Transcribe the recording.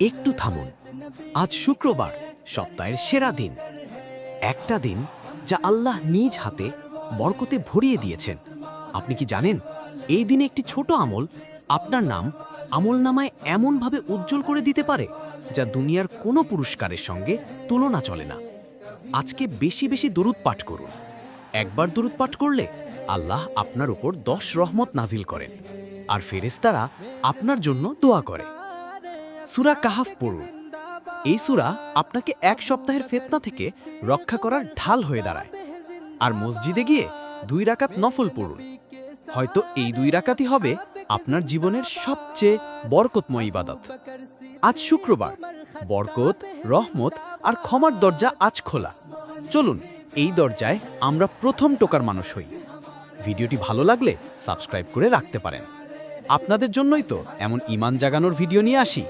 একটু থামুন। আজ শুক্রবার, সপ্তাহের সেরা দিন। একটা দিন যা আল্লাহ নিজ হাতে বরকতে ভরিয়ে দিয়েছেন। আপনি কি জানেন, এই দিনে একটি ছোট আমল আপনার নাম আমল নামায় এমনভাবে উজ্জ্বল করে দিতে পারে যা দুনিয়ার কোনো পুরস্কারের সঙ্গে তুলনা চলে না। আজকে বেশি বেশি দরুদ পাঠ করুন। একবার দরুদ পাঠ করলে আল্লাহ আপনার উপর দশ রহমত নাজিল করেন। আর ফেরেস্তারা আপনার জন্য দোয়া করে। সুরা কাহাফ পড়ুন। এই সুরা আপনাকে এক সপ্তাহের ফেতনা থেকে রক্ষা করার ঢাল হয়ে দাঁড়ায়। আর মসজিদে গিয়ে দুই রাকাত নফল পড়ুন। হয়তো এই দুই রাকাতই হবে আপনার জীবনের সবচেয়ে বরকতময় ইবাদত। আজ শুক্রবার। বরকত, রহমত আর ক্ষমার দরজা আজ খোলা। চলুন, এই দরজায় আমরা প্রথম টোকার মানুষ হই। ভিডিওটি ভালো লাগলে সাবস্ক্রাইব করে রাখতে পারেন। আপনাদের জন্যই তো এমন ইমান জাগানোর ভিডিও নিয়ে আসি।